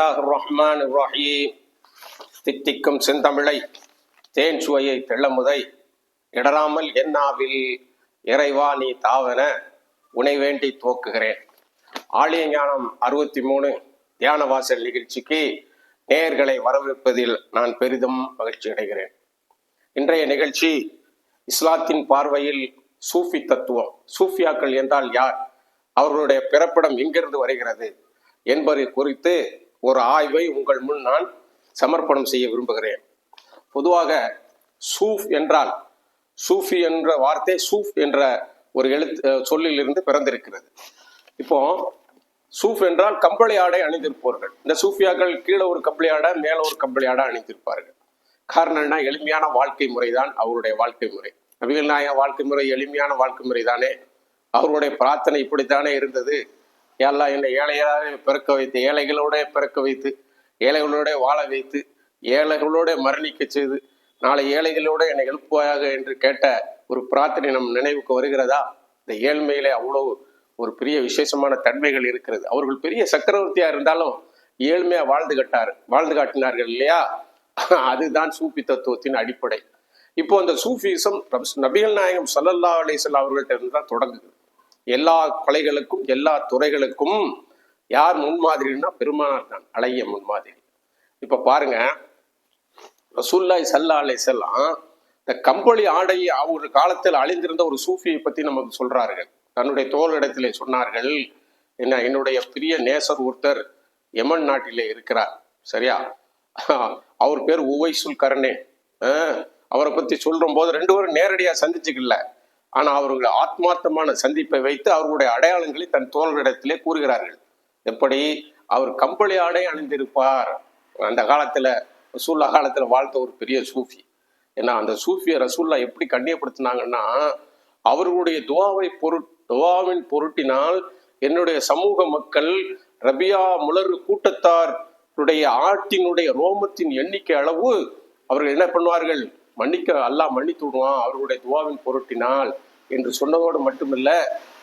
பிஸ்மில்லாஹ் ரஹ்மான் ரஹீம் தித்திக்கும் செந்தமிழை தேன் சுவையை தெள்ளமுதை இடராமல் என்னாவில் இறைவா நீ தாவன உனை வேண்டி துவக்குகிறேன். ஆலய ஞானம் அறுபத்தி மூணு தியான வாசல் நிகழ்ச்சிக்கு நேயர்களை வரவேற்பதில் நான் பெரிதும் மகிழ்ச்சி அடைகிறேன். இன்றைய நிகழ்ச்சி இஸ்லாத்தின் பார்வையில் சூஃபி தத்துவம். சூஃபியாக்கள் என்றால் யார்? அவர்களுடைய பிறப்பிடம் எங்கிருந்து வருகிறது என்பது குறித்து ஒரு ஆய்வை உங்கள் முன் நான் சமர்ப்பணம் செய்ய விரும்புகிறேன். பொதுவாக சூஃப் என்றால் சூஃபி என்ற வார்த்தை சூஃப் என்ற ஒரு எழுத்து சொல்லிலிருந்து பிறந்திருக்கிறது. இப்போ சூஃப் என்றால் கம்பளி ஆடை அணிந்திருப்பவர்கள். இந்த சூஃபியாக்கள் கீழே ஒரு கம்பளி ஆடை மேலே ஒரு கம்பளி ஆடை அணிந்திருப்பார்கள். காரணம் என்ன? எளிமையான வாழ்க்கை முறைதான் அவருடைய வாழ்க்கை முறை. நபிகள் நாயக வாழ்க்கை முறை எளிமையான வாழ்க்கை முறை தானே அவருடைய பிரார்த்தனை இப்படித்தானே இருந்தது? எல்லாம் இல்லை ஏழைகளாக பிறக்க வைத்து ஏழைகளோட பிறக்க வைத்து ஏழைகளோட வாழ வைத்து ஏழைகளோட மரணிக்க செய்து நாளை ஏழைகளோட என்னை எழுப்புவாயாக என்று கேட்ட ஒரு பிரார்த்தனை நம் நினைவுக்கு வருகிறதா? இந்த ஏழ்மையிலே அவ்வளவு ஒரு பெரிய விசேஷமான தன்மைகள் இருக்கிறது. அவர்கள் பெரிய சக்கரவர்த்தியா இருந்தாலும் ஏழ்மையா வாழ்ந்து கட்டார் வாழ்ந்து காட்டினார்கள் இல்லையா? அதுதான் சூஃபி தத்துவத்தின் அடிப்படை. இப்போ அந்த சூஃபிசம் நபிகள் நாயகம் சல்லல்லா அலிசல்லா அவர்கள்ட்ட இருந்து தான் தொடங்குது எல்லா கொலைகளுக்கும் எல்லா துறைகளுக்கும் யார் முன்மாதிரின்னா பெருமானார் தான் அழகிய முன்மாதிரி. இப்ப பாருங்க ரசூல்லாய் சல்லா அலிசல்லாம் இந்த கம்பளி ஆடை அவர் காலத்தில் அழிந்திருந்த ஒரு சூஃபியை பத்தி நமக்கு சொல்றார்கள். தன்னுடைய தோளிடத்திலே சொன்னார்கள் என்ன என்னுடைய பிரிய நேசர் ஒருத்தர் யமன் நாட்டிலே இருக்கிறார் சரியா? அவர் பேர் உவைசுல் கரணே அவரை பத்தி சொல்றும் போது ரெண்டு பேரும் நேரடியா சந்திச்சுக்கல. ஆனால் அவர்கள் ஆத்மார்த்தமான சந்திப்பை வைத்து அவர்களுடைய அடையாளங்களை தன் தோழரிடத்திலே கூறுகிறார்கள். எப்படி? அவர் கம்பளி ஆடை அணிந்திருப்பார். அந்த காலத்தில் ரசூல்லா காலத்தில் வாழ்த்த ஒரு பெரிய சூஃபி. ஏன்னா அந்த சூஃபியை ரசூல்லா எப்படி கண்ணியப்படுத்தினாங்கன்னா அவர்களுடைய துவாவை பொரு துவாவின் பொருட்டினால் என்னுடைய சமூக மக்கள் ரபியா முலர் கூட்டத்தாருடைய ஆட்டினுடைய ரோமத்தின் எண்ணிக்கை அளவு அவர்கள் என்ன பண்ணுவார்கள்? மன்னிக்க அல்லாஹ் மன்னித்து விடுவான். அவர்களுடைய துவாவின் பொருட்டினால் என்று சொன்னதோடு மட்டுமில்ல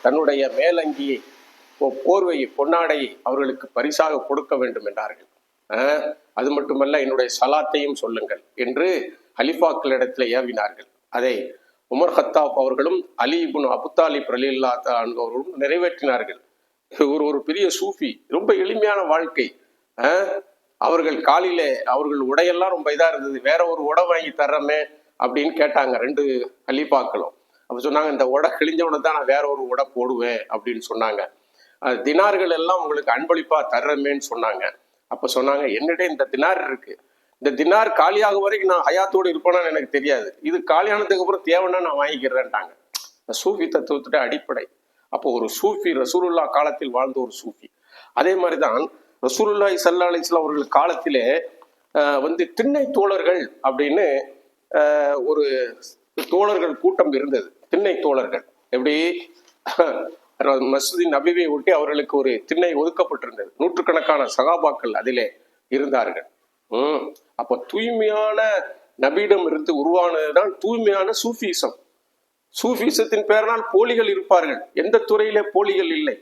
தன்னுடைய மேலங்கியை போர்வையை பொன்னாடையை அவர்களுக்கு பரிசாக கொடுக்க வேண்டும் என்றார்கள். அது மட்டுமல்ல என்னுடைய சலாத்தையும் சொல்லுங்கள் என்று ஹலிஃபாக்களிடத்தில் ஏவினார்கள். அதை உமர் ஹத்தாப் அவர்களும் அலி அபுத்தாலி பிரலில்லா அவர்களும் நிறைவேற்றினார்கள். ஒரு ஒரு பெரிய சூஃபி ரொம்ப எளிமையான வாழ்க்கை. அவர்கள் காலிலே அவர்கள் உடையெல்லாம் ரொம்ப இதா இருந்தது. வேற ஒரு உடை வாங்கி தர்றமே அப்படின்னு கேட்டாங்க. ரெண்டு கலிப்பாக்களும் அப்ப சொன்னாங்க இந்த உடை கிழிஞ்சவனை தான் நான் வேற ஒரு உடை போடுவேன் அப்படின்னு சொன்னாங்க. தினார்கள் எல்லாம் உங்களுக்கு அன்பளிப்பா தர்றமேன்னு சொன்னாங்க. அப்ப சொன்னாங்க என்னடே இந்த தினார் இருக்கு. இந்த தினார் காலியாக வரைக்கும் நான் ஹயாத்தோடு இருப்பேனான்னு எனக்கு தெரியாது. இது காலியானதுக்கு அப்புறம் தேவைன்னா நான் வாங்கிக்கிறேன்ட்டாங்க. சூஃபி தத்துவத்துடைய அடிப்படை. அப்போ ஒரு சூஃபி ரசூலுல்லா காலத்தில் வாழ்ந்த ஒரு சூஃபி. அதே மாதிரிதான் ரசூலுல்லாய் சல்லா அலிஸ்லாம் அவர்கள் காலத்திலே வந்து திண்ணை தோழர்கள் அப்படின்னு ஒரு தோழர்கள் கூட்டம் இருந்தது. திண்ணை தோழர்கள். எப்படி? மசூதி நபிவை ஒட்டி அவர்களுக்கு ஒரு திண்ணை ஒதுக்கப்பட்டிருந்தது. நூற்றுக்கணக்கான சகாபாக்கள் அதிலே இருந்தார்கள். உம் அப்போ தூய்மையான நபியிடம் இருந்து உருவானதுதான் தூய்மையான சூஃபிசம். சூஃபிசத்தின் பெயரால் போலிகள் இருப்பார்கள். எந்த துறையிலே போலிகள் இல்லை.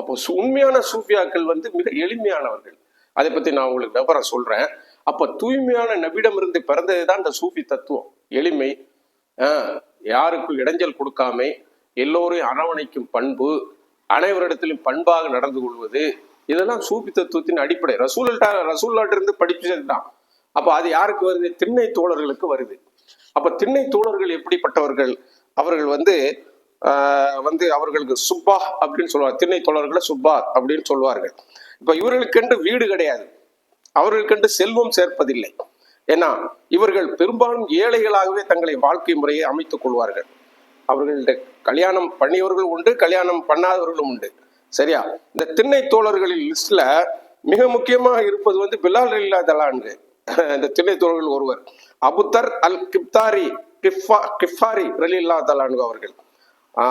அப்போ உண்மையான சூஃபியாக்கள் வந்து மிக எளிமையானவர்கள். அதை பத்தி நான் உங்களுக்கு விவரம் சொல்றேன். அப்ப தூய்மையான நபிடம் இருந்து பிறந்ததுதான் இந்த சூஃபி தத்துவம். எளிமை யாருக்கும் இடைஞ்சல் கொடுக்காம எல்லோரையும் அரவணைக்கும் பண்பு அனைவரிடத்திலும் பண்பாக நடந்து கொள்வது இதெல்லாம் சூஃபி தத்துவத்தின் அடிப்படை. ரசூல்டா ரசூல்லாட்டிருந்து படிச்சது தான் அப்ப அது யாருக்கு வருது? திண்ணை தோழர்களுக்கு வருது. அப்ப திண்ணை தோழர்கள் எப்படிப்பட்டவர்கள்? அவர்கள் வந்து வந்து அவர்களுக்கு சுப்பா அப்படின்னு சொல்லுவார் திண்ணை தோழர்களை சுப்பா அப்படின்னு சொல்லுவார்கள். இப்ப இவர்களுக்கென்று வீடு கிடையாது. அவர்களுக்கென்று செல்வம் சேர்ப்பதில்லை. ஏன்னா இவர்கள் பெரும்பாலும் ஏழைகளாகவே தங்களை வாழ்க்கை முறையை அமைத்துக் கொள்வார்கள். அவர்கள்ட்ட கல்யாணம் பண்ணியவர்கள் உண்டு கல்யாணம் பண்ணாதவர்களும் உண்டு. சரியா? இந்த திண்ணை தோழர்களின் லிஸ்ட்ல மிக முக்கியமாக இருப்பது வந்து பிலால் இல்லா தலான்கு இந்த திண்ணை தோழர்கள் ஒருவர். அபுத்தர் அல் கிப்தாரி கிஃபா கிஃபாரி ரலில்லா தலான்கு அவர்கள்.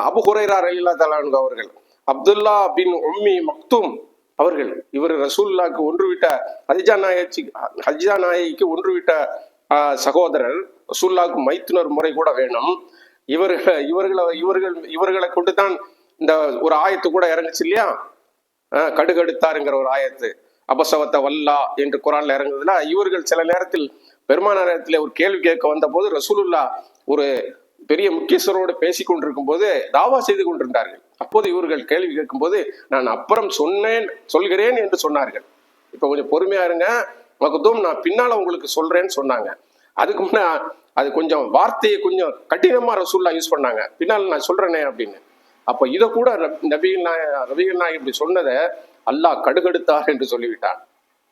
அபு ஹுரைரா ரலில்லா தலான் அவர்கள் அப்துல்லா பின் உம்மி மக்தும் அவர்கள் இவர் ரசூல்லாக்கு ஒன்றுவிட்ட ஹஜ்ஜா நாயச்சி ஹஜ்ஜா நாயகிக்கு ஒன்றுவிட்ட சகோதரர் ரசூல்லாக்கு மைத்துனர் முறை கூட வேணும். இவர்கள் இவர்களை இவர்கள் இவர்களை கொண்டு தான் இந்த ஒரு ஆயத்து கூட இறங்குச்சு இல்லையா? கடுகடுத்தாருங்கிற ஒரு ஆயத்து. அபசவத்தை வல்லா என்று குரான்ல இறங்குதுல இவர்கள் சில நேரத்தில் பெருமான நேரத்தில் ஒரு கேள்வி கேட்க வந்த போது ரசூலுல்லா ஒரு பெரிய முக்கியஸ்வரோடு பேசி கொண்டிருக்கும் போது தாவா செய்து கொண்டிருந்தார்கள். அப்போது இவர்கள் கேள்வி கேட்கும்போது நான் அப்புறம் சொன்னேன் சொல்கிறேன் என்று சொன்னார்கள். இப்போ கொஞ்சம் பொறுமையா இருங்க. மகத்துவம் நான் பின்னால உங்களுக்கு சொல்றேன்னு சொன்னாங்க. அதுக்கு முன்ன அது கொஞ்சம் வார்த்தையை கொஞ்சம் கடினமா ரசூல்லா யூஸ் பண்ணாங்க. பின்னால் நான் சொல்றேனே அப்படின்னு. அப்ப இதை கூட நபிகள் நாய ரவிகள் நாயக் இப்படி சொன்னதை அல்லாஹ் கடுகெடுத்தார் என்று சொல்லிவிட்டான்.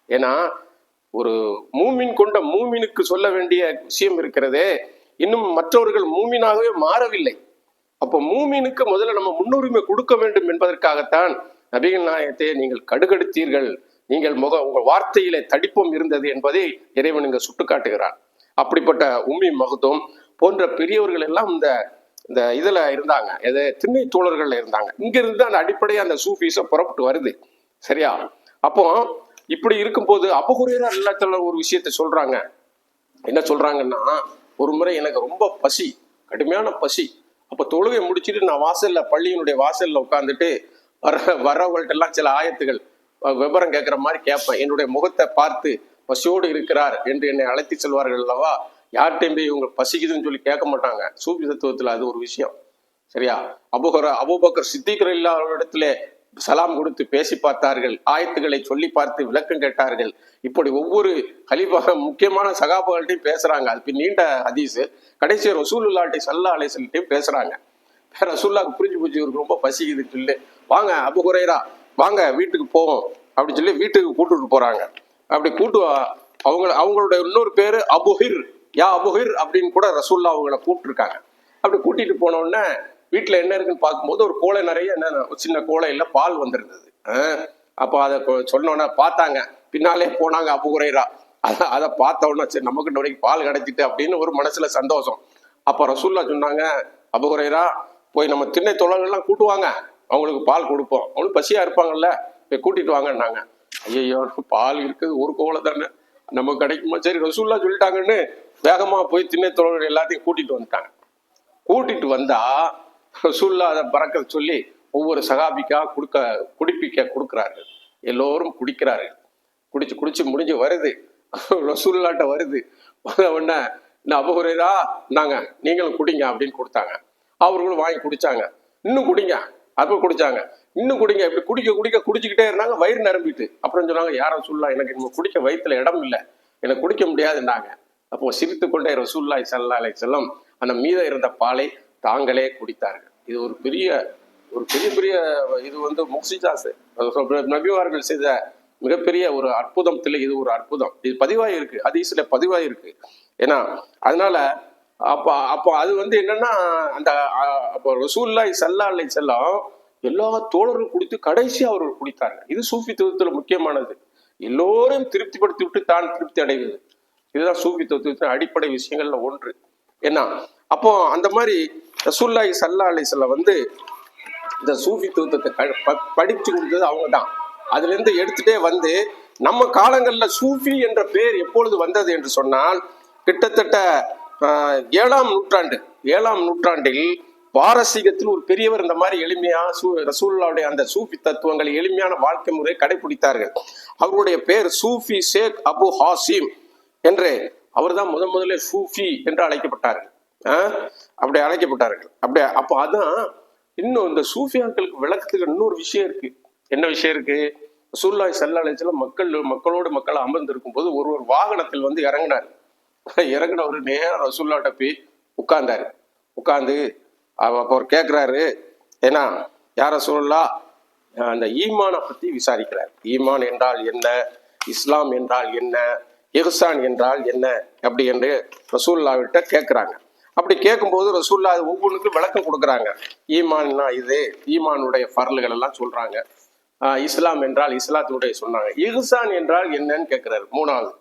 ஏன்னா ஒரு மூமின் கொண்ட மூமினுக்கு சொல்ல வேண்டிய விஷயம் இருக்கிறதே இன்னும் மற்றவர்கள் மூமினாகவே மாறவில்லை. அப்போ மூமினுக்கு முதல்ல நம்ம முன்னுரிமை கொடுக்க வேண்டும் என்பதற்காகத்தான் நபிகள் நாயகத்தை நீங்கள் கடுகடுத்தீர்கள். நீங்கள் முக உங்கள் வார்த்தையிலே தடிப்பம் இருந்தது என்பதை இறைவன் இங்க சுட்டுக்காட்டுகிறான். அப்படிப்பட்ட உம்மி மகத்துவம் போன்ற பெரியவர்கள் எல்லாம் இந்த இந்த இதுல இருந்தாங்க. எது திண்ணை தோழர்கள் இருந்தாங்க. இங்கிருந்து அந்த அடிப்படையாக அந்த சூஃபீஸை புறப்பட்டு வருது. சரியா? அப்போ இப்படி இருக்கும்போது அபகுரையரா எல்லாத்துல ஒரு விஷயத்த சொல்றாங்க. என்ன சொல்றாங்கன்னா ஒரு முறை எனக்கு ரொம்ப பசி கடுமையான பசி. அப்போ தொழுகை முடிச்சிட்டு நான் வாசலில் பள்ளியினுடைய வாசலில் உட்காந்துட்டு வர வரவங்கள்ட்டெல்லாம் சில ஆயத்துகள் விவரம் கேட்குற மாதிரி கேட்பேன். என்னுடைய முகத்தை பார்த்து பசியோடு இருக்கிறார் என்று என்னை அழைத்து செல்வார்கள் அல்லவா? யார்கிட்டையும் போய் இவங்க பசிக்குதுன்னு சொல்லி கேட்க மாட்டாங்க. சூப்பி தத்துவத்தில் அது ஒரு விஷயம். சரியா? அபுகர அபுபக்கர் சித்திகர் இல்லாதவரிடத்திலே சலாம் கொடுத்து பேசி பார்த்தார்கள் ஆயத்துக்களை சொல்லி பார்த்து விளக்கம் கேட்டார்கள். இப்படி ஒவ்வொரு கலிபாக முக்கியமான சகாபகள்கிட்டையும் பேசுறாங்க. அது நீண்ட ஹதீஸு. கடைசி ரசூலுல்லாட்டி சல்லா அலிசல்ட்டையும் பேசுறாங்க. ரசூல்லாவுக்கு புரிஞ்சு புரிஞ்சு இவருக்கு ரொம்ப பசிக்குது சொல்லு. வாங்க அபு குறையரா வாங்க வீட்டுக்கு போவோம் அப்படின்னு சொல்லி வீட்டுக்கு கூட்டுட்டு போறாங்க. அப்படி கூட்டு அவங்க அவங்களுடைய இன்னொரு பேரு அபுஹிர் யா அபுஹிர் அப்படின்னு கூட ரசூல்லா அவங்கள கூப்பிட்டுருக்காங்க. அப்படி கூட்டிட்டு போனோடனே வீட்டில் என்ன இருக்குன்னு பார்க்கும்போது ஒரு கோலை நிறைய என்ன சின்ன கோலையில் பால் வந்திருந்தது. அப்போ அதை சொன்னோன்னே பார்த்தாங்க. பின்னாலே போனாங்க அபு அதை அதை பார்த்த உடனே சரி நமக்கு வரைக்கும் பால் கிடைச்சிட்டு அப்படின்னு ஒரு மனசுல சந்தோஷம். அப்போ ரசூல்லா சொன்னாங்க அபு போய் நம்ம திண்ணை தொழில்கள்லாம் கூட்டுவாங்க. அவங்களுக்கு பால் கொடுப்போம். அவங்களுக்கு பசியா இருப்பாங்கல்ல போய் கூட்டிட்டு வாங்கன்னாங்க. ஐயோ பால் இருக்குது ஒரு கோலை தானே. நமக்கு கிடைக்குமா? சரி ரசூல்லா சொல்லிட்டாங்கன்னு வேகமாக போய் திண்ணை தொழில்கள் எல்லாத்தையும் கூட்டிட்டு வந்துட்டாங்க. கூட்டிட்டு வந்தா ரசூல்லா அதை பறக்க சொல்லி ஒவ்வொரு சகாபிக்காக கொடுக்க குடிப்பிக்க கொடுக்குறார்கள். எல்லோரும் குடிக்கிறார்கள். குடிச்சு குடிச்சு முடிஞ்சு வருது. ரசூல்லாட்ட வருது. வந்த உடனே நான் அபகுரேதா நாங்க நீங்களும் குடிங்க அப்படின்னு கொடுத்தாங்க. அவர்களும் வாங்கி குடிச்சாங்க. இன்னும் குடிங்க. அப்போ குடிச்சாங்க. இன்னும் குடிங்க. இப்படி குடிக்க குடிக்க குடிச்சுக்கிட்டே இருந்தாங்க. வயிறு நிரம்பிட்டு. அப்புறம் சொன்னாங்க யாரும் சொல்லலாம் எனக்கு இன்னும் குடிக்க வயிற்றுல இடம் இல்லை. எனக்கு குடிக்க முடியாதுன்னாங்க. அப்போ சிரித்து கொண்டே ரசூல்லாய் சல்லா அலை செல்லம் அந்த மீத இருந்த பாலை தாங்களே குடித்தார்கள். இது ஒரு பெரிய ஒரு பெரிய பெரிய இது வந்து முக்சிஜாஸ் நபிவார்கள் செய்த மிகப்பெரிய ஒரு அற்புதம் இல்லை இது ஒரு அற்புதம். இது பதிவாயிருக்கு இருக்கு ஹதீஸ்ல பதிவாகி இருக்கு ஏன்னா அதனால அப்போ அப்போ அது வந்து என்னன்னா அந்த அப்போ ரசூல்லாய் சல்லா அல்லை செல்லம் எல்லா தோழரும் குடித்து கடைசி அவர்கள் குடித்தாங்க இது சூஃபி தத்துவத்தில் முக்கியமானது. எல்லோரையும் திருப்திப்படுத்தி விட்டு தான் திருப்தி அடைவது. இதுதான் சூஃபி தத்துவத்தின் அடிப்படை விஷயங்கள்ல ஒன்று. ஏன்னா அப்போ அந்த மாதிரி ரசூல்லாய் சல்லா அலை வந்து இந்த சூஃபி தத்துவத்தை படிச்சு கொடுத்தது அவங்க தான் அதுல இருந்து எடுத்துட்டே வந்து நம்ம காலங்கள்ல சூஃபி என்ற பெயர் எப்பொழுது வந்தது என்று சொன்னால் கிட்டத்தட்ட ஆஹ், ஏழாம் நூற்றாண்டு ஏழாம் நூற்றாண்டில் பாரசீகத்தில் ஒரு பெரியவர் இந்த மாதிரி எளிமையா சூ ரசூல்லாவுடைய அந்த சூஃபி தத்துவங்களை எளிமையான வாழ்க்கை முறையை கடைபிடித்தார்கள் அவருடைய பெயர் சூஃபி ஷேக் அபு ஹாசிம் என்று அவர்தான் முதன் முதலே சூஃபி என்று அழைக்கப்பட்டார்கள். ஆஹ், அப்படி அழைக்கப்பட்டார்கள். அப்படி அப்போ அதான் இன்னும் இந்த சூஃபியாக்களுக்கு விளக்கத்துக்கு இன்னொரு விஷயம் இருக்கு. என்ன விஷயம் இருக்கு? சூல்லாய் ஸல்லல்லாஹு மக்கள் மக்களோடு மக்கள் அமர்ந்திருக்கும் போது ஒரு ஒரு வாகனத்தில் வந்து இறங்கினார். இறங்கினவர் நேரம் ரசூல்லாட்ட போய் உட்கார்ந்தாரு. உட்காந்து அப்போ அவர் கேட்குறாரு ஏன்னா யார சூழலா அந்த ஈமானை பற்றி விசாரிக்கிறார். ஈமான் என்றால் என்ன? இஸ்லாம் என்றால் என்ன? எஹ்சான் என்றால் என்ன? அப்படி என்று ரசூல்லாவிட்ட கேட்குறாங்க அப்படி கேட்கும்போது ரசூல்லா அது ஒவ்வொன்றுக்கும் விளக்கம் கொடுக்குறாங்க. ஈமான்னா இது ஈமானுடைய பரல்கள் எல்லாம் சொல்றாங்க. ஆஹ் இஸ்லாம் என்றால் இஸ்லாத்தினுடைய சொன்னாங்க. இஹ்சான் என்றால் என்னன்னு கேட்கிறாரு மூணாவது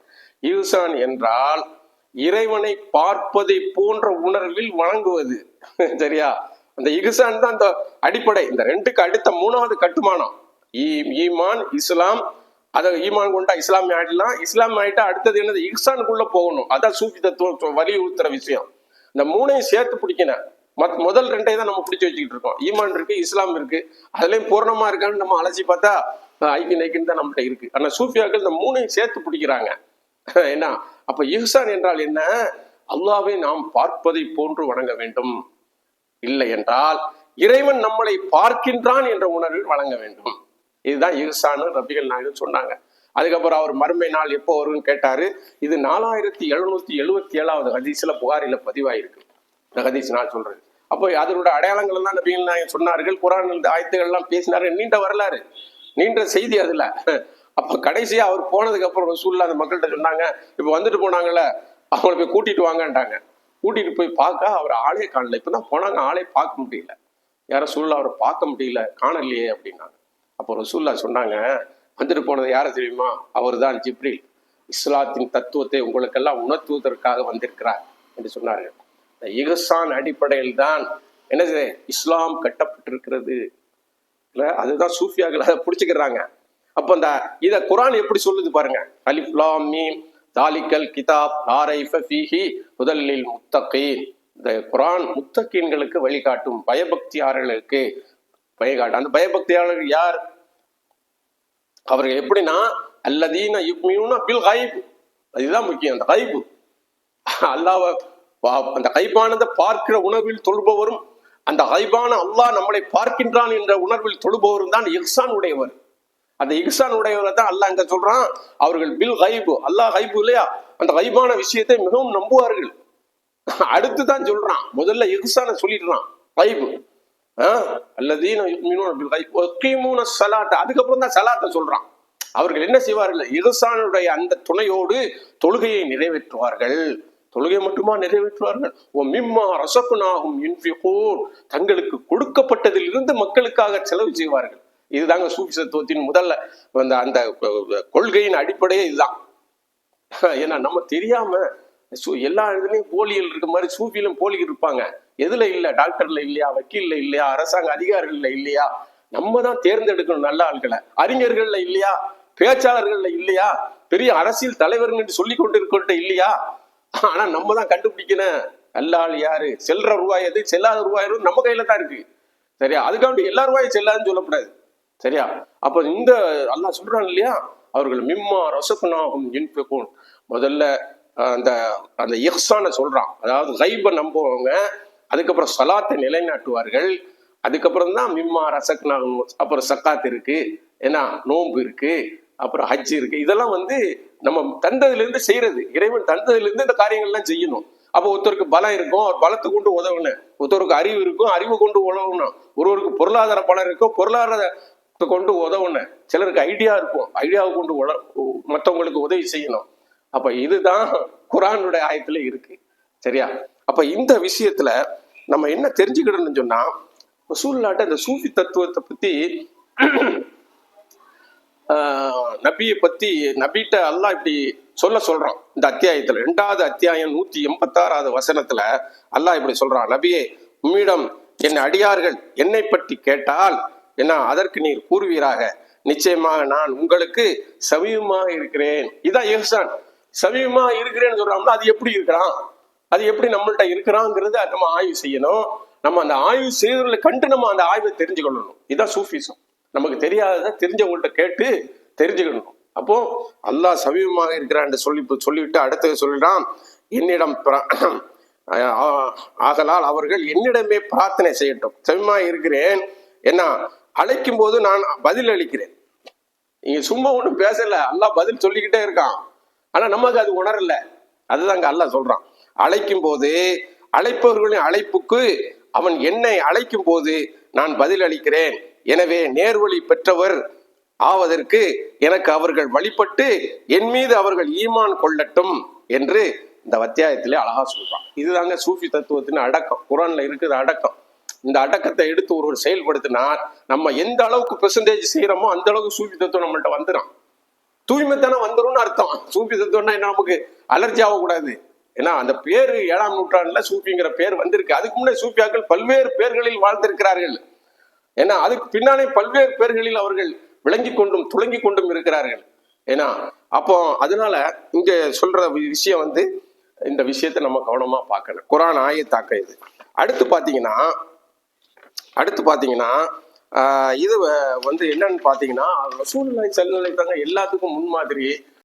இஹ்சான் என்றால் இறைவனை பார்ப்பதை போன்ற உணர்வில் வணங்குவது. சரியா? அந்த இஹ்சான் தான் அந்த அடிப்படை. இந்த ரெண்டுக்கு அடுத்த மூணாவது கட்டுமானம். ஈ- ஈமான் இஸ்லாம். அதை ஈமான் கொண்டா இஸ்லாம் ஆயிடலாம். இஸ்லாம் ஆயிட்டா அடுத்தது என்னது? இஹ்சானுக்குள்ள போகணும். அதான் சூஃபி தத்துவம் வலியுறுத்துற விஷயம். இந்த மூணையும் சேர்த்து பிடிக்கணும் மத் முதல் ரெண்டையும் தான் நம்ம பிடிச்சி வச்சுக்கிட்டு இருக்கோம். ஈமான் இருக்கு இஸ்லாம் இருக்கு. அதுலயும் பூர்ணமா இருக்கான்னு நம்ம அலசி பார்த்தா ஐக்கிய நைக்கின்னு தான் நம்மகிட்ட இருக்கு. ஆனா சூஃபியாக்கள் இந்த மூணையும் சேர்த்து பிடிக்கிறாங்க. என்ன அப்ப இஹ்சான் என்றால் என்ன? அல்லாவை நாம் பார்ப்பதை போன்று வணங்க வேண்டும். இல்லை என்றால் இறைவன் நம்மளை பார்க்கின்றான் என்ற உணர்வில் வழங்க வேண்டும். இதுதான் இஹ்சானு ரபிகள் நாயுடு சொன்னாங்க. அதுக்கப்புறம் அவர் மறுமை நாள் எப்போ வரும்னு கேட்டாரு. இது நாலாயிரத்தி எழுநூத்தி எழுபத்தி ஏழாவது ஹதீஸ்ல புகாரில பதிவாயிருக்கு. இந்த ஹதீஸ் நான் சொல்றது. அப்போ அதனோட அடையாளங்கள் எல்லாம் நபிகள் நாயகம் சொன்னார்கள். குரான் இந்த எல்லாம் பேசினாரு. நீண்ட வரலாறு. நீண்ட செய்தி அதுல. அப்ப கடைசியா அவர் போனதுக்கு அப்புறம் ரசூல்லா அந்த மக்கள்கிட்ட சொன்னாங்க இப்ப வந்துட்டு போனாங்கல்ல அவங்கள போய் கூட்டிட்டு வாங்கன்றாங்க கூட்டிட்டு போய் பார்க்க அவர் ஆளே காணல. இப்பதான் போனாங்க ஆளே பார்க்க முடியல. யாரும் சூழ்நிலை அவரை பார்க்க முடியல காணலையே அப்படின்னாங்க. அப்போ ரசூல்லா சொன்னாங்க வந்துட்டு போனது யாரை தெரியுமா? அவர் தான் ஜிப்ரில். இஸ்லாத்தின் தத்துவத்தை உங்களுக்கெல்லாம் உணர்த்துவதற்காக வந்திருக்கிறார் என்று சொன்னார்கள். இந்த இகசான் அடிப்படையில் தான் என்னது இஸ்லாம் கட்டப்பட்டிருக்கிறது. இல்லை அதுதான் சூஃபியாக்கள் அதை பிடிச்சிக்கிறாங்க அப்போ அந்த இதை குரான் எப்படி சொல்லுது பாருங்க. அலிஃப்லாம் மீம் தாலிக்கல் கிதாப் லாரைஃப ஃபீஹி முதலில் முத்தகீன். இந்த குரான் முத்தகீன்களுக்கு வழிகாட்டும் பயபக்தியாளர்களுக்கு வழிகாட்டும். அந்த பயபக்தியாளர்கள் யார்? அவர்கள் எப்படின்னா அல்லதீன யுக்மியூன பில் கைப் அதுதான் முக்கியம் அந்த கைப்பு அல்லாஹ் அந்த கைப்பானதை பார்க்கிற உணர்வில் தொழுபவரும் அந்த கைபான அல்லாஹ் நம்மளை பார்க்கின்றான் என்ற உணர்வில் தொழுபவரும் தான் இஹ்சான் உடையவர். அந்த இஹ்சான் உடையவரை தான் அல்லாஹ் இங்க சொல்றான்? அவர்கள் பில் கைபு அல்லாஹ் கைபு இல்லையா? அந்த கைபான விஷயத்தை மிகவும் நம்புவார்கள். அடுத்து தான் சொல்றான். முதல்ல இஹ்சான சொல்லிடுறான். கைபு அல்லதீன யுக்மினூன அதுக்கப்புறம் தான் சலாட்டை சொல்றான். அவர்கள் என்ன செய்வார்கள்? இஹ்சானுடைய அந்த துணையோடு தொழுகையை நிறைவேற்றுவார்கள். தொழுகை மட்டுமா நிறைவேற்றுவார்கள்? ஓ மிம்மா ரசகுனாகும் இன்ஃபிகூன் தங்களுக்கு கொடுக்கப்பட்டதிலிருந்து மக்களுக்காக செலவு செய்வார்கள். இதுதாங்க சூஃபி முதல்ல அந்த அந்த கொள்கையின் அடிப்படையே இதுதான். ஏன்னா நம்ம தெரியாம எல்லா இதுலையும் போலியல் இருக்க மாதிரி சூஃபிலும் போலிகள் இருப்பாங்க. எதுல இல்ல? டாக்டர்ல இல்லையா? வக்கீல்ல இல்லையா? அரசாங்க அதிகாரிகள்ல இல்லையா? நம்ம தான் தேர்ந்தெடுக்கணும் நல்ல ஆட்களை அறிஞர்கள்ல இல்லையா? பேச்சாளர்கள்ல இல்லையா? பெரிய அரசியல் தலைவர்கள் சொல்லி கொண்டு இருக்கிட்ட இல்லையா? ஆனா நம்ம தான் கண்டுபிடிக்கணும். நல்ல ஆள் யாரு? செல்ற ரூபாய் எது? செல்லாத ரூபாய் நம்ம கையில தான் இருக்கு. சரியா? அதுக்காக எல்லா ரூபாயும் செல்லாதுன்னு சொல்லக்கூடாது. சரியா? அப்ப இந்த அல்லாஹ் சொல்றான் இல்லையா? அவர்கள் மிம்மா ரசகுனாகும் இன்ஃபிகூன். முதல்ல அந்த அந்த இஹ்சான சொல்றான். அதாவது கைப நம்புவவங்க அதுக்கப்புறம் சலாத்தை நிலைநாட்டுவார்கள். அதுக்கப்புறம் தான் மிம்மா ரசக்னாகும். அப்புறம் சக்காத் இருக்கு ஏன்னா நோன்பு இருக்கு அப்புறம் ஹஜ் இருக்கு. இதெல்லாம் வந்து நம்ம தந்ததுலேருந்து செய்கிறது செய்யறது. இறைவன் தந்ததுலேருந்து இந்த காரியங்கள்லாம் செய்யணும். அப்போ ஒருத்தருக்கு பலம் இருக்கும் அவர் பலத்தை கொண்டு உதவணும். ஒருத்தருக்கு அறிவு இருக்கும் அறிவு கொண்டு உதவணும். ஒருவருக்கு பொருளாதார பலம் இருக்கும் பொருளாதாரத்தை கொண்டு உதவணும். சிலருக்கு ஐடியா இருக்கும். ஐடியாவை கொண்டு உல மற்றவங்களுக்கு உதவி செய்யணும். அப்ப இதுதான் குரானுடைய ஆயத்துல இருக்கு. சரியா? அப்ப இந்த விஷயத்துல நம்ம என்ன தெரிஞ்சுக்கிடணும்னு சொன்னா ரசூலுல்லாஹ்ட்ட இந்த சூஃபி தத்துவத்தை பத்தி ஆஹ், நபியை பத்தி நபிட்ட அல்லாஹ் இப்படி சொல்ல சொல்றான். இந்த அத்தியாயத்துல ரெண்டாவது அத்தியாயம் நூத்தி எண்பத்தாறாவது வசனத்துல அல்லாஹ் இப்படி சொல்றான். நபியே உம்மிடம் என் அடியார்கள் என்னை பற்றி கேட்டால் என்ன அதற்கு நீர் கூறுவீராக. நிச்சயமாக நான் உங்களுக்கு சமீபமாக இருக்கிறேன். இதான் இஹ்சான் சமீபமாக இருக்கிறேன்னு சொல்றாங்களோ அது எப்படி இருக்கிறான்? அது எப்படி நம்மள்ட்ட இருக்கிறாங்கிறத நம்ம ஆய்வு செய்யணும். நம்ம அந்த ஆய்வு செய்வதில் கண்டு நம்ம அந்த ஆய்வை தெரிஞ்சுக்கொள்ளணும். இதுதான் சூஃபிசம். நமக்கு தெரியாததை தெரிஞ்சவங்கள்ட்ட கேட்டு தெரிஞ்சுக்கணும். அப்போ அல்லாஹ் சமீபமாக இருக்கிறான் சொல்லி சொல்லிவிட்டு அடுத்தது சொல்லிடான் என்னிடம் ஆகலால் ஆதலால் அவர்கள் என்னிடமே பிரார்த்தனை செய்யட்டும். சமீபமாக இருக்கிறேன். என்ன? அழைக்கும் போது நான் பதில் அளிக்கிறேன். நீங்க சும்மா ஒன்றும் பேசல. அல்லாஹ் பதில் சொல்லிக்கிட்டே இருக்கான். ஆனா நமக்கு அது உணரல. அதுதாங்க அல்லாஹ் சொல்றான். அழைக்கும் போது அழைப்பவர்களின் அழைப்புக்கு அவன் என்னை அழைக்கும் போது நான் பதில் அளிக்கிறேன் எனவே நேர்வழி பெற்றவர் ஆவதற்கு எனக்கு அவர்கள் வழிபட்டு என் மீது அவர்கள் ஈமான் கொள்ளட்டும் என்று இந்த அத்தியாயத்திலே அழகா சொல்றான். இதுதாங்க சூஃபி தத்துவத்தின் அடக்கம். குரான்ல இருக்கிற அடக்கம். இந்த அடக்கத்தை எடுத்து ஒருவர் செயல்படுத்தினா நம்ம எந்த அளவுக்கு பெர்சன்டேஜ் செய்யறோமோ அந்த அளவுக்கு சூஃபி தத்துவம் நம்மள்ட்ட வந்துடும் தூய்மைத்தனம் வந்துடும் அர்த்தம். சூஃபி தத்துவம்னா என்ன நமக்கு அலர்ஜி ஆகக்கூடாது. ஏன்னா அந்த பேர் ஏழாம் நூற்றாண்டுல சூஃபிங்கிற பேர் வந்திருக்கு. அதுக்கு முன்னே சூஃபியாக்கள் பல்வேறு பேர்களில் வாழ்ந்திருக்கிறார்கள். ஏன்னா அதுக்கு பின்னாலே பல்வேறு பேர்களில் அவர்கள் விளங்கி கொண்டும் துளங்கி கொண்டும் இருக்கிறார்கள். ஏன்னா அப்போ அதனால இங்க சொல்ற வி- விஷயம் வந்து இந்த விஷயத்தை நம்ம கவனமா பார்க்கணும். குரான் ஆயத்தாக்க இது. அடுத்து பாத்தீங்கன்னா அடுத்து பாத்தீங்கன்னா இது வந்து என்னன்னு பார்த்தீங்கன்னா சூழ்நிலை சல்நிலை தாங்க எல்லாத்துக்கும் முன்மாதிரி.